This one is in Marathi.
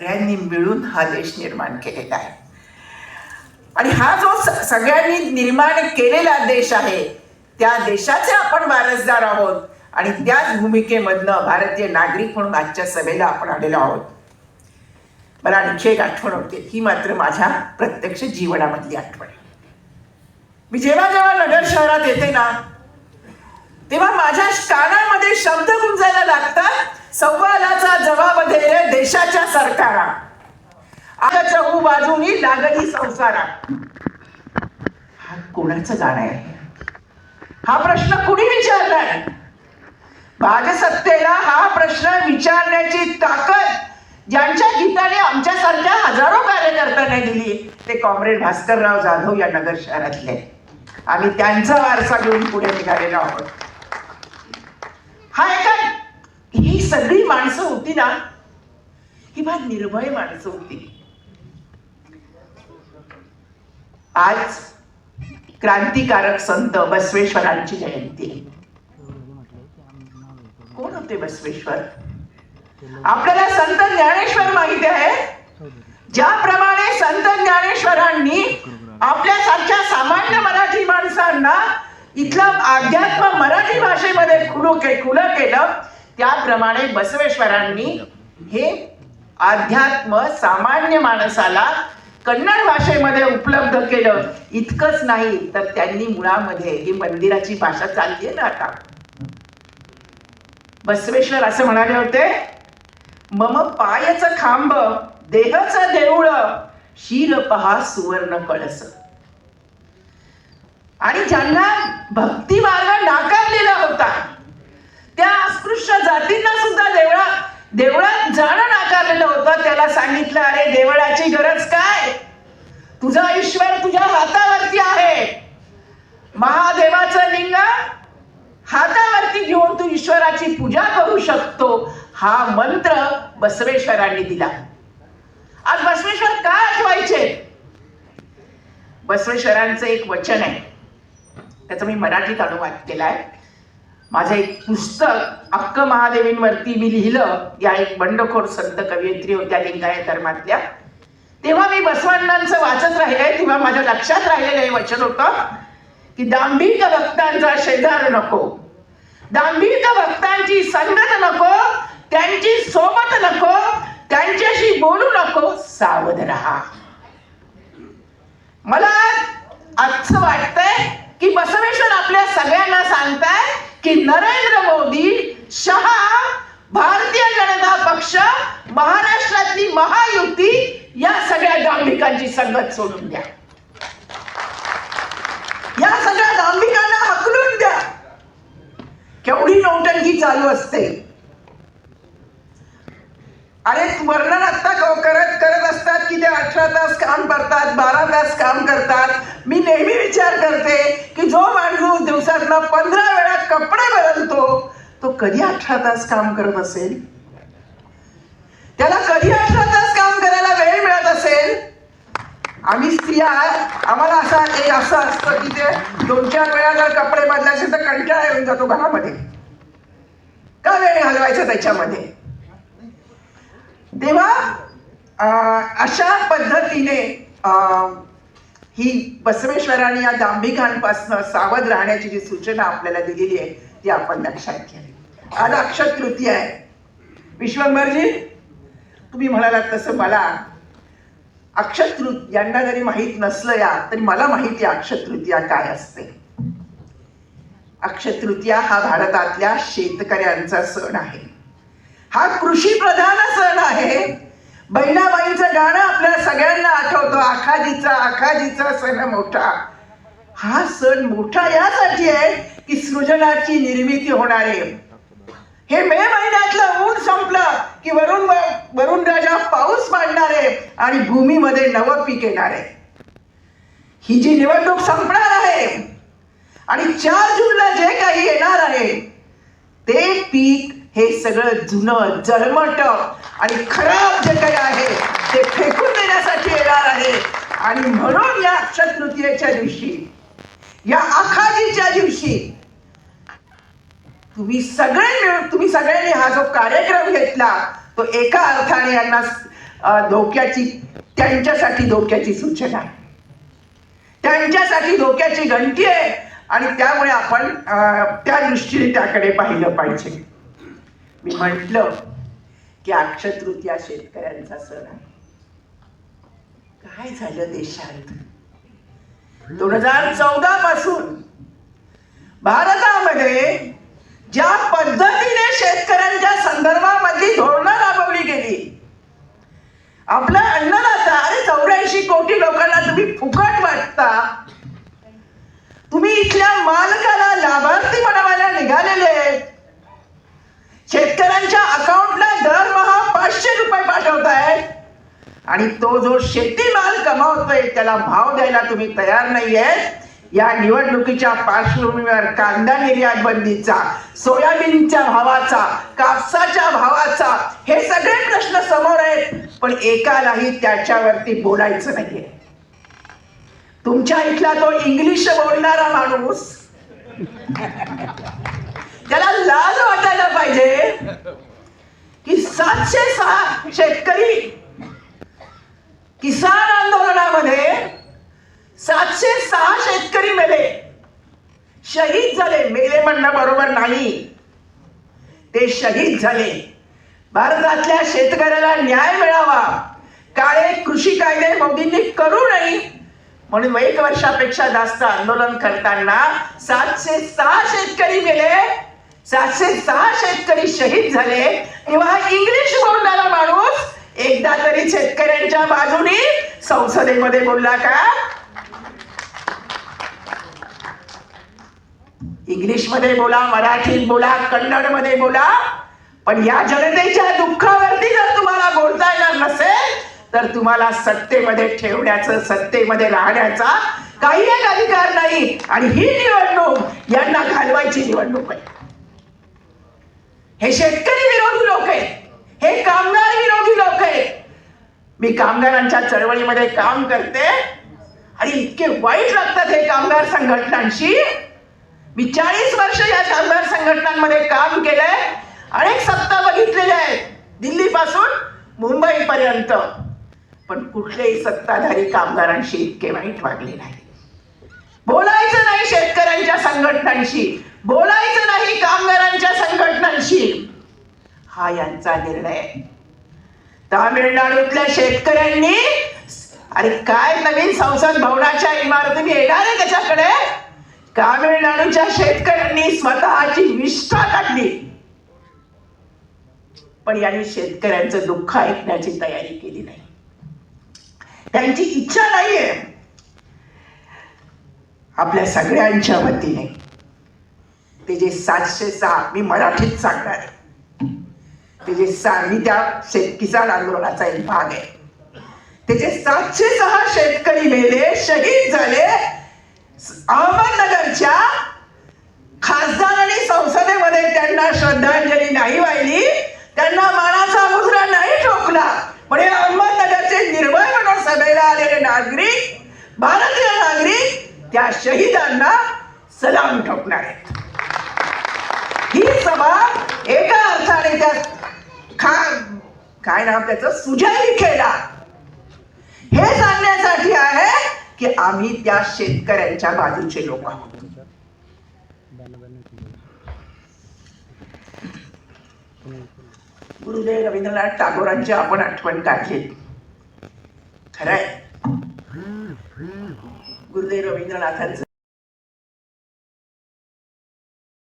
सगळ्यांनी मिळून हा देश निर्माण केलेला आहे. आणि हा जो स- सगळ्यांनी निर्माण केलेला देश आहे त्या देशाचे आपण वारसदार आहोत आणि त्याच भूमिकेमधनं भारतीय नागरिक म्हणून आजच्या सभेला आपण आलेलो आहोत. मला आणखी एक आठवण होते ही मात्र माझ्या प्रत्यक्ष जीवनामधली आठवण आहे. मी जेव्हा जेव्हा नगर शहरात येते ना तेव्हा माझ्या कानामध्ये शब्द गुंजायला लागतात. संवादाचा जबाब दे रे देशाच्या सरकारा. आता चहू बाजूनी लागली संसारा. हा कोणाचं गाणं आहे? हा प्रश्न कुणी विचारलाय भाजसत्तेला हा प्रश्न विचारण्याची ताकद ज्यांच्या गीताने आमच्यासारख्या हजारो कार्यकर्त्यांना दिली. ते कॉम्रेड भास्करराव जाधव या नगर शहरातले आम्ही त्यांचा वारसा घेऊन पुढे निघालेलो आहोत. हा काय ही सगळी माणसं होती ना. ही फार निर्भय माणसं होती. आज क्रांतिकारक संत बसवेश्वरांची जयंती. कोण होते बसवेश्वर? आपल्याला संत ज्ञानेश्वर माहिती आहे. ज्याप्रमाणे संत ज्ञानेश्वरांनी आपल्यासारख्या सामान्य मराठी माणसांना इथलं अध्यात्म मराठी भाषेमध्ये खुलं के खुलं केलं त्याप्रमाणे बसवेश्वरांनी हे अध्यात्म सामान्य माणसाला कन्नड भाषेमध्ये उपलब्ध केलं. इतकंच नाही तर त्यांनी मुळामध्ये ही मंदिराची भाषा चालली आहे ना आता. बसवेश्वर असं म्हणाले होते मम पायच खांब देहच देऊळ शील पहा सुवर्ण कळस. आणि ज्यांना भक्ती मार्ग नाकारलेला होता त्या अस्पृश्य जातींना सुद्धा देवळा देवळात जाणं नाकारलेलं होतं. त्याला सांगितलं अरे देवळाची गरज काय? तुझा ईश्वर तुझ्या हातावरती आहे. महादेवाचं लिंग हातावरती घेऊन तू ईश्वराची पूजा करू शकतो. हा मंत्र बसवेश्वरांनी दिला. आज बसवेश्वर का आठवायचे? बसवेश्वरांचं एक वचन आहे. त्याचा मी मराठीत अनुवाद केलाय. माझं एक पुस्तक अक्क महादेवींवरती मी लिहिलं. या एक बंडखोर संत कवयित्री होत्या लिंगायत धर्मातल्या तेव्हा मी बसवण्णांचं वाचत राहिले तेव्हा माझ्या लक्षात राहिलेलं हे वचन होतं की दांभिक भक्तांचा शेजार नको. दांभिक भक्तांची संगत नको त्यांची सोबत नको त्यांच्याशी बोलू नको सावध राहा. मला असं वाटतंय की बसवेश्वर आपल्या सगळ्यांना सांगताय की नरेंद्र मोदी शहा भारतीय जनता पक्ष महाराष्ट्रातली महायुती या सगळ्या दांभिकांची संगत सोडून द्या. या सगळ्या दांभिकांना हकलून द्या. केवढी नौटंकी चालू असते. अरे वर्णन आता करत करत असतात की ते अठरा तास काम करतात बारा तास काम करतात. मी नेहमी विचार करते की जो माणूस दिवसातनं पंधरा वेळा कपडे बदलतो तो कधी अठरा तास काम करत असेल? त्याला कधी अठरा तास काम करायला वेळ मिळत असेल? आम्ही स्त्रिया आम्हाला असं एक असं असतं की ते दोन चार वेळा जर कपडे बदलायचे तर कंटाळा येऊन जातो घरामध्ये. का वेळ घालवायचा त्याच्यामध्ये? तेव्हा अशा पद्धतीने ही बसवेश्वरांनी या दांभिकांपासून सावध राहण्याची जी सूचना आपल्याला दिलेली आहे ती आपण लक्षात घ्यावी आज अक्षत तृतीय आहे. विश्वंभरजी तुम्ही म्हणालात तसं मला. अक्षतृत यांना जरी माहीत नसलं या तरी मला माहिती आहे अक्षतृतीया काय असते. अक्षतृतीया हा भारतातल्या शेतकऱ्यांचा सण आहे. हा कृषी प्रधान सण आहे. बहिणाबाईंचं गाणं आपल्या सगळ्यांना आठवतं. आखाजीचा आखाजीचा सण मोठा. हा सण मोठा यासाठी आहे की सृजनाची निर्मिती होणार आहे. हे मे महिन्यातलं ऊन संपलं की वरुण वरुण राजा पाऊस पाडणार आहे आणि भूमीमध्ये नवं पीक येणार आहे. ही जी निवडणूक संपणार आहे आणि चार जूनला जे काही येणार आहे ते पीक हे सगळं जुनं जळमट आणि खराब जे काही आहे ते फेकून देण्यासाठी येणार आहे. आणि म्हणून या अक्षय तृतीयेच्या दिवशी या आखाजीच्या दिवशी तुम्ही सगळे मिळून तुम्ही सगळ्यांनी हा जो कार्यक्रम घेतला तो एका अर्थाने यांना धोक्याची त्यांच्यासाठी धोक्याची सूचना. आहे त्यांच्यासाठी धोक्याची घंटी आहे. आणि त्यामुळे आपण त्या दृष्टीने त्याकडे पाहिलं पाहिजे. मी म्हटलं की अक्षय तृतीया शेतकऱ्यांचा सण आहे. काय झालं देशात? दोन हजार चौदा पासून भारतामध्ये ज्या पद्धतीने शेतकऱ्यांच्या संदर्भामधली धोरणं राबवली गेली आपलं अन्नदाता अरे चौऱ्याऐंशी कोटी लोकांना तुम्ही फुकट वाटता. तुम्ही इथल्या मालकाला लाभार्थी बनवायला निघालेले आहेत. शेतकऱ्यांच्या अकाउंटला दरमहा पाचशे रुपये पाठवताय. आणि तो जो शेतीमाल कमावतोय त्याला भाव द्यायला तुम्ही तयार नाहीये. या निवडणुकीच्या पार्श्वभूमीवर कांदा निर्यात बंदीचा सोयाबीनच्या भावाचा कापसाच्या भावाचा हे सगळे प्रश्न समोर आहेत. पण एकालाही त्याच्यावरती बोलायचं नाहीये. तुमच्या इथला तो इंग्लिश बोलणारा माणूस. त्याला लाज वाटायला पाहिजे की सातशे सहा शेतकरी किसान आंदोलनामध्ये सातशे सहा शेतकरी मेले. शहीद झाले. मेले म्हणणं बरोबर नाही. ते शहीद झाले. भारतातल्या शेतकऱ्याला न्याय मिळावा. काळे कृषी कायदे मोदींनी करू नये. म्हणून एक वर्षापेक्षा जास्त आंदोलन करताना सातशे सहा शेतकरी मेले. सातशे सहा शेतकरी शहीद झाले. तेव्हा इंग्लिश बोलणारा माणूस एकदा तरी शेतकऱ्यांच्या बाजूने संसदेमध्ये बोलला का? इंग्लिशमध्ये बोला मराठीत बोला कन्नडमध्ये बोला. पण या जनतेच्या दुःखावरती जर तुम्हाला बोलता येणार नसेल तर तुम्हाला सत्तेमध्ये ठेवण्याचं सत्तेमध्ये राहण्याचा काही एक अधिकार नाही. आणि ही निवडणूक यांना घालवायची निवडणूक आहे. हे शेतकरी विरोधी लोक आहेत. हे कामगार विरोधी लोक आहेत. मी कामगारांच्या चळवळीमध्ये काम करते आणि इतके वाईट लागतात हे कामगार संघटनांशी. मी चाळीस वर्ष या कामगार संघटनांमध्ये काम केलंय. अनेक सत्ता बघितलेल्या आहेत. दिल्ली पासून पण कुठलेही सत्ताधारी कामगारांशी इतके वाईट वागले नाही बोलायचं नाही शेतकऱ्यांच्या संघटनांशी. बोलायचं नाही कामगारांच्या संघटनांशी. हा यांचा निर्णय. तामिळनाडूतल्या शेतकऱ्यांनी अरे काय नवीन संसद भवनाच्या इमारतीने येणार आहे त्याच्याकडे? तामिळनाडूच्या शेतकऱ्यांनी स्वतःची विष्ठा काढली. पण यांनी शेतकऱ्यांचं दुःख ऐकण्याची तयारी केली नाही. त्यांची इच्छा नाहीये. आपल्या सगळ्यांच्या वतीने. ते जे सातशे सहा मी मराठीत सांगणार आहे. ते जे सा मी त्या शेत किसान आंदोलनाचा एक भाग आहे. ते जे सातशे सहा शेतकरी मेले शहीद झाले. अहमदनगरच्या खासदार आणि संसदेमध्ये त्यांना श्रद्धांजली नाही वाहिली. त्यांना मानाचा मुद्रा नाही ठोकला. म्हणजे अहमदनगरचे निर्भय म्हणून सभेला आलेले नागरिक भारतीय नागरिक त्या शहीदांना सलाम ठोकणार आहेत. ही एका अर्थाने त्या खा काय नाव त्याचं? सुजय विखेला हे सांगण्यासाठी आहे की आम्ही त्या शेतकऱ्यांच्या बाजूचे लोक आहोत. गुरुदेव रवींद्रनाथ टागोरांची आपण आठवण काढली. खरंय. गुरुदेव रवींद्रनाथांच